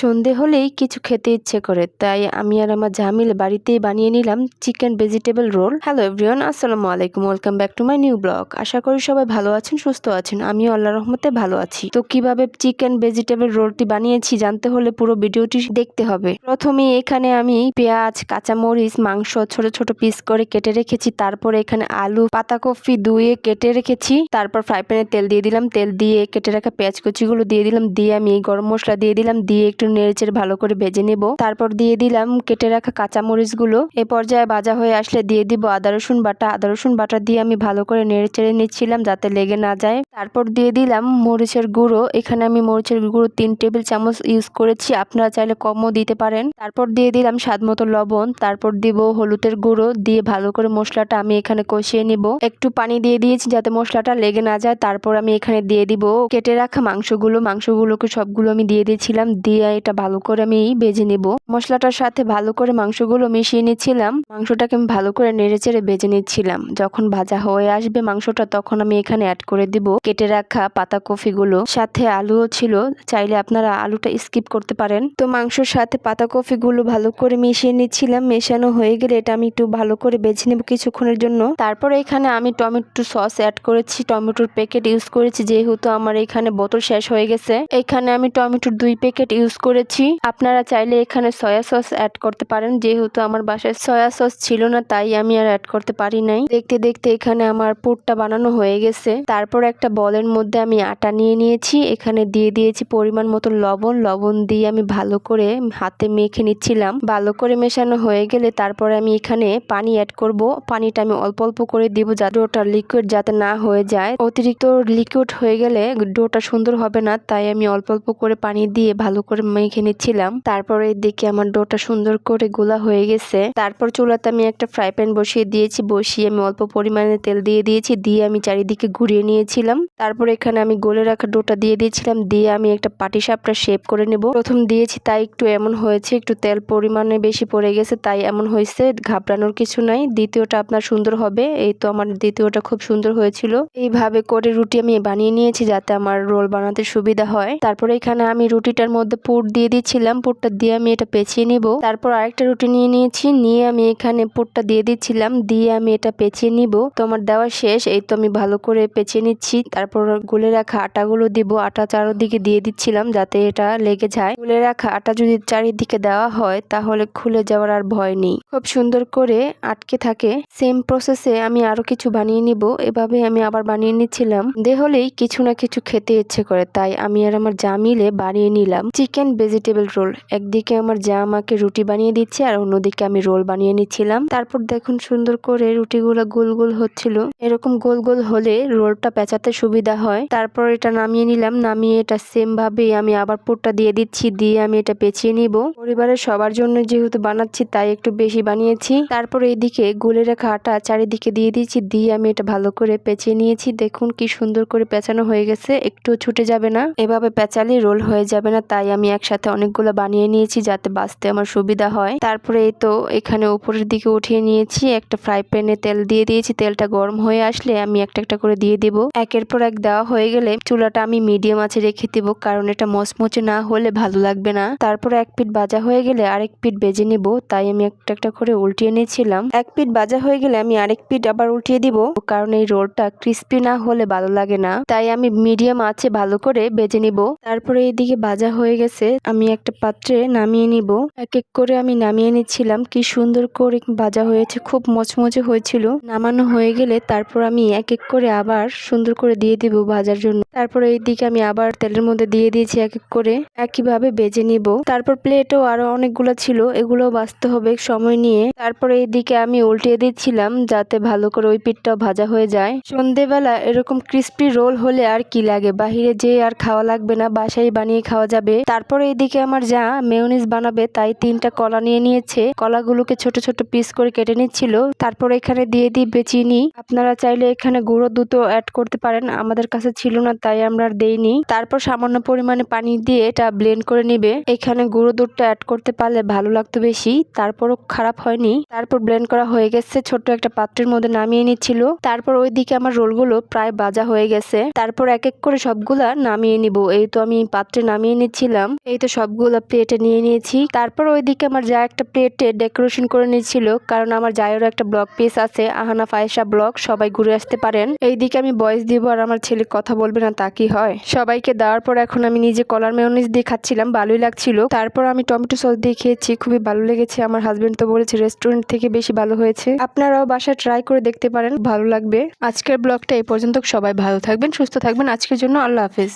সন্ধে হলেই কিছু খেতে ইচ্ছে করে, তাই আমি আর আমার জামিল বাড়িতেই বানিয়ে নিলাম chicken vegetable roll. Hello everyone, আসসালামু আলাইকুম, welcome back to my new blog. আশা করি সবাই ভালো আছেন, সুস্থ আছেন, আমিও আল্লাহ রহমতে ভালো আছি। তো কীভাবে চিকেন ভেজিটেবল রোলটি বানিয়েছি জানতে হলে পুরো ভিডিওটি দেখতে হবে। প্রথমে এখানে আমি পেঁয়াজ, কাঁচামরিচ, মাংস ছোট ছোট পিস করে কেটে রেখেছি, তারপর এখানে আলু, পাতাকপি ধুয়ে কেটে রেখেছি, তারপর ফ্রাই প্যানে তেল দিয়ে দিলাম, তেল দিয়ে কেটে রাখা পেঁয়াজ কুচিগুলো দিয়ে দিলাম, দিয়ে আমি গরম মশলা দিয়ে দিলাম, দিয়ে একটু নেড়েচেড়ে ভালো করে ভেজে নেব। তারপর দিয়ে দিলাম কেটে রাখা কাঁচামরিচগুলো এ পর্যায়ে ভাজা হয়ে আসলে দিয়ে দিব আদা, রসুন বাটা। আদা, রসুন বাটা দিয়ে আমি ভালো করে নেড়েচেড়ে নিচ্ছিলাম যাতে লেগে না যায়। তারপর দিয়ে দিলাম মরিচের গুঁড়ো। এখানে আমি মরিচের গুঁড়ো তিন টেবিল চামচ ইউজ করেছি। আপনারা চাইলে কমও দিতে পারেন। তারপর দিয়ে দিলাম স্বাদ মতো লবণ। তারপর দিব হলুদের গুঁড়ো। দিয়ে ভালো করে মশলাটা আমি এখানে কষিয়ে নিব। একটু পানি দিয়ে দিয়েছি যাতে মশলাটা লেগে না যায়। তারপর আমি এখানে দিয়ে দিব কেটে রাখা মাংসগুলো। মাংসগুলোকে সবগুলো আমি দিয়ে দিয়েছিলাম। দিয়ে এটা ভালো করে আমি ভেজে নিব। মশলাটার সাথে ভালো করে মাংসগুলো মিশিয়ে নিচ্ছিলাম। মাংসটাকে আমি ভালো করে নেড়ে চেড়ে ভেজে নিচ্ছিলাম। যখন ভাজা হয়ে আসবে মাংসটা, তখন আমি এখানে অ্যাড করে দিব কেটে রাখা পাতা কফিগুলো সাথে আলুও ছিল, চাইলে আপনারা আলুটা স্কিপ করতে পারেন। তো মাংসর সাথে পাতা কফিগুলো ভালো করে মিশিয়ে নিচ্ছিলাম। মেশানো হয়ে গেলে এটা আমি একটু ভালো করে বেছে নেব কিছুক্ষণের জন্য। তারপরে এখানে আমি টমেটো সস অ্যাড করেছি। টমেটোর প্যাকেট ইউজ করেছি, যেহেতু আমার এখানে বোতল শেষ হয়ে গেছে। এখানে আমি টমেটোর দুই প্যাকেট ইউজ করেছি। আপনারা চাইলে এখানে সয়া সস অ্যাড করতে পারেন। যেহেতু আমার বাসায় সয়া সস ছিল না, তাই আমি আর অ্যাড করতে পারি নাই। দেখতে দেখতে এখানে আমার পুরটা বানানো হয়ে গেছে। তারপর একটা বলের মধ্যে আমি আটা নিয়ে নিয়েছি। এখানে দিয়ে দিয়েছি পরিমাণ মতো লবণ। লবণ দিয়ে আমি ভালো করে হাতে মেখে নিচ্ছিলাম। ভালো করে মেশানো হয়ে গেলে তারপরে আমি এখানে পানি অ্যাড করব। পানিটা আমি অল্প অল্প করে দিব যাতে ওটা লিকুইড যাতে না হয়ে যায়। অতিরিক্ত লিকুইড হয়ে গেলে ডোটা সুন্দর হবে না, তাই আমি অল্প অল্প করে পানি দিয়ে ভালো করে মেখে নিচ্ছিলাম। তারপরে এদিকে আমার ডোটা সুন্দর করে গোলা হয়ে গেছে। তারপর চুলাতে আমি একটা ফ্রাই প্যান বসিয়ে দিয়েছি। বসিয়ে আমি অল্প পরিমাণে তেল দিয়ে দিয়েছি। দিয়ে আমি চারিদিকে ঘুরিয়ে নিয়েছিলাম। তারপর এখানে আমি গোলে রাখা ডোটা দিয়ে দিয়েছিলাম। দিয়ে আমি একটা পাটি সাপটা শেপ করে নেব। প্রথম দিয়েছি, তাই একটু এমন হয়েছে। একটু তেল পরিমাণে বেশি পড়ে গেছে, তাই এমন হয়েছে। ঘাবড়ানোর কিছু নাই। দ্বিতীয়টা আপনার সুন্দর হবে। এই তো আমার দ্বিতীয়টা খুব সুন্দর হয়েছিল। এইভাবে করে রুটি আমি বানিয়ে নিয়েছি যাতে আমার রোল বানাতে সুবিধা হয়। তারপরে এখানে আমি রুটিটার মধ্যে পুর দিয়ে দিচ্ছিলাম, পুরটা দিয়ে আমি এটা পেঁচিয়ে নিব। তারপর আরেকটা রুটি নিয়ে নিয়েছি, নিয়ে আমি এখানে পুরটা দিয়ে দিচ্ছিলাম, দিয়ে আমি এটা পেঁচিয়ে নিব। তো আমার দেওয়া শেষ, এই তো আমি ভালো করে পেঁচিয়ে নিচ্ছি। তারপর গুলে রাখা আটাগুলো দিব, আটা চারোদিকে দিয়ে দিচ্ছিলাম যাতে এটা লেগে যায়। গুলে রাখা আটা যদি চারিদিকে দেওয়া হয়, তাহলে খুলে যাওয়ার আর ভয় নেই। খুব সুন্দর করে আটকে থাকে। সেম প্রসেসে আমি আরও কিছু বানিয়ে নিব। এভাবে আমি আবার বানিয়ে নিচ্ছিলাম। দে হলেই কিছু না কিছু খেতে ইচ্ছে করে, তাই আমি আর আমার যা মিলে বানিয়ে নিলাম। চিকেন ভেজিটেবল রোল একদিকে আমার যা আমাকে রুটি বানিয়ে দিচ্ছে আর অন্যদিকে আমি রোল বানিয়ে নিচ্ছিলাম। তারপর দেখুন সুন্দর করে রুটিগুলো গোল গোল হচ্ছিল। এরকম গোল গোল হলে রোলটা পেঁচাতে সুবিধা হয়। তারপর এটা নামিয়ে নিলাম। নামিয়ে এটা সেম ভাবে আমি আবার পুরটা দিয়ে দিচ্ছি। দিয়ে আমি এটা পেঁচিয়ে নিব। পরিবারের সবার জন্য যেহেতু বানাচ্ছি, তাই একটু বেশি বানিয়েছি। তারপর এইদিকে গুলে রাখা আটা চারিদিকে দিয়ে দিচ্ছি। দিয়ে আমি এটা ভালো করে পেঁচিয়ে নিয়েছি। দেখুন কি সুন্দর করে পেঁচানো হয়ে গেছে। একটু ছুটে যাবে না। এভাবে পেঁচালে রোল হয়ে যাবে না। তাই আমি একসাথে অনেকগুলো বানিয়ে নিয়েছি যাতে বাঁচতে আমার সুবিধা হয়। তারপরে এই তো এখানে উপরের দিকে উঠিয়ে নিয়েছি, একটা ফ্রাই প্যানে তেল দিয়ে দিয়েছি। তেলটা গরম হয়ে আসলে আমি একটা একটা করে দিয়ে দিব। একের পর এক দেওয়া হয়ে গেলে চুলাটা আমি মিডিয়াম আছে রেখে দিব, কারণ এটা মচমচে না হলে ভালো লাগবে না। তারপরে এক পিঠ ভাজা হয়ে গেলে আরেক পিঠ বেজে নিব, তাই আমি একটা একটা করে উল্টিয়ে নিয়েছিলাম। এক পিঠ ভাজা হয়ে গেলে আমি আরেক পিঠ আবার উল্টিয়ে দিব, কারণ এই রোলটা ক্রিস্পি না হলে ভালো লাগে না। তাই আমি মিডিয়াম আছে ভালো করে বেজে নিব। তারপরে এইদিকে ভাজা হয়ে গেছে আমি একটা পাত্রে নামিয়ে নিব। এক এক করে আমি নামিয়ে নিচ্ছিলাম, কি সুন্দর করে ভাজা হয়েছে, খুব মচমচে হয়েছিল। নামানো হয়ে গেলে তারপর আমি এক এক করে আবার সুন্দর করে দিয়ে দিব ভাজার জন্য। তারপর এইদিকে আমি আবার তেলের মধ্যে দিয়ে দিয়েছি এক এক করে, একইভাবে বেজে নিব। তারপর প্লেটও আরও অনেকগুলো ছিল এগুলো বাঁচতে হবে সময় নিয়ে। তারপরে এইদিকে আমি উল্টিয়ে দিচ্ছিলাম, যাতে ভালো করে ওই পিঠটাও ভাজা হয়ে যায়। সন্ধেবেলা এরকম ক্রিস্পি রোল হলে আর কি লাগে? বাহিরে যে আর খাওয়া লাগবে না, বাসায় বানিয়ে খাওয়া যাবে। তারপরে এইদিকে আমার যা মেয়নিজ বানাবে, তাই তিনটা কলা নিয়ে নিয়েছে। কলাগুলোকে ছোট ছোট পিস করে কেটে নিচ্ছিল। তারপর এখানে দিয়ে দিবে চিনি আপনারা চাইলে এখানে গুঁড়ো দুটো অ্যাড করতে পারেন। আমাদের কাছে ছিল না, তাই আমরা আর দেইনি তারপর সামান্য পরিমাণে পানি দিয়ে এটা ব্লেন্ড করে নিবে। এখানে গুঁড়ো দুধটা অ্যাড করতে পারলে ভালো লাগতো বেশি। তারপরও খারাপ হয়নি। তারপর ব্লেন্ড করা হয়ে গেছে, ছোট্ট একটা পাত্রের মধ্যে নামিয়ে নিচ্ছিল। তারপর ওইদিকে আমার রোলগুলো প্রায় বাজা হয়ে গেছে। তারপর এক এক করে সবগুলা নামিয়ে নিব। এই তো আমি পাত্রে নামিয়ে নিচ্ছিলাম। এই তো সবগুলো প্লেটে নিয়ে নিয়েছি। তারপর ওইদিকে আমার যা একটা প্লেটে ডেকোরেশন করে নিয়েছিল, কারণ আমার জায়েরও একটা ব্লগ পেজ আছে, আহানা ফায়েসা ব্লগ সবাই ঘুরে আসতে পারেন। এইদিকে আমি বয়স দিব আর আমার ছেলে কথা বলবে না, তা কি হয়? সবাইকে দেওয়ার পর এখন আমি নিজে কলার মেয়নিজ দিয়ে খাচ্ছিলাম, ভালোই লাগছিল। তারপর আমি টমেটো সস দিয়ে খেয়েছি, খুবই ভালো লেগেছে। আমার হাজবেন্ড তো বলেছে রেস্টুরেন্ট থেকে বেশি ভালো হয়েছে। আপনারাও বাসায় ট্রাই করে দেখতে পারেন, ভালো লাগবে। আজকের ব্লগটা এই পর্যন্ত, সবাই ভালো থাকবেন, সুস্থ থাকবেন। আজকের জন্য আল্লাহ হাফেজ।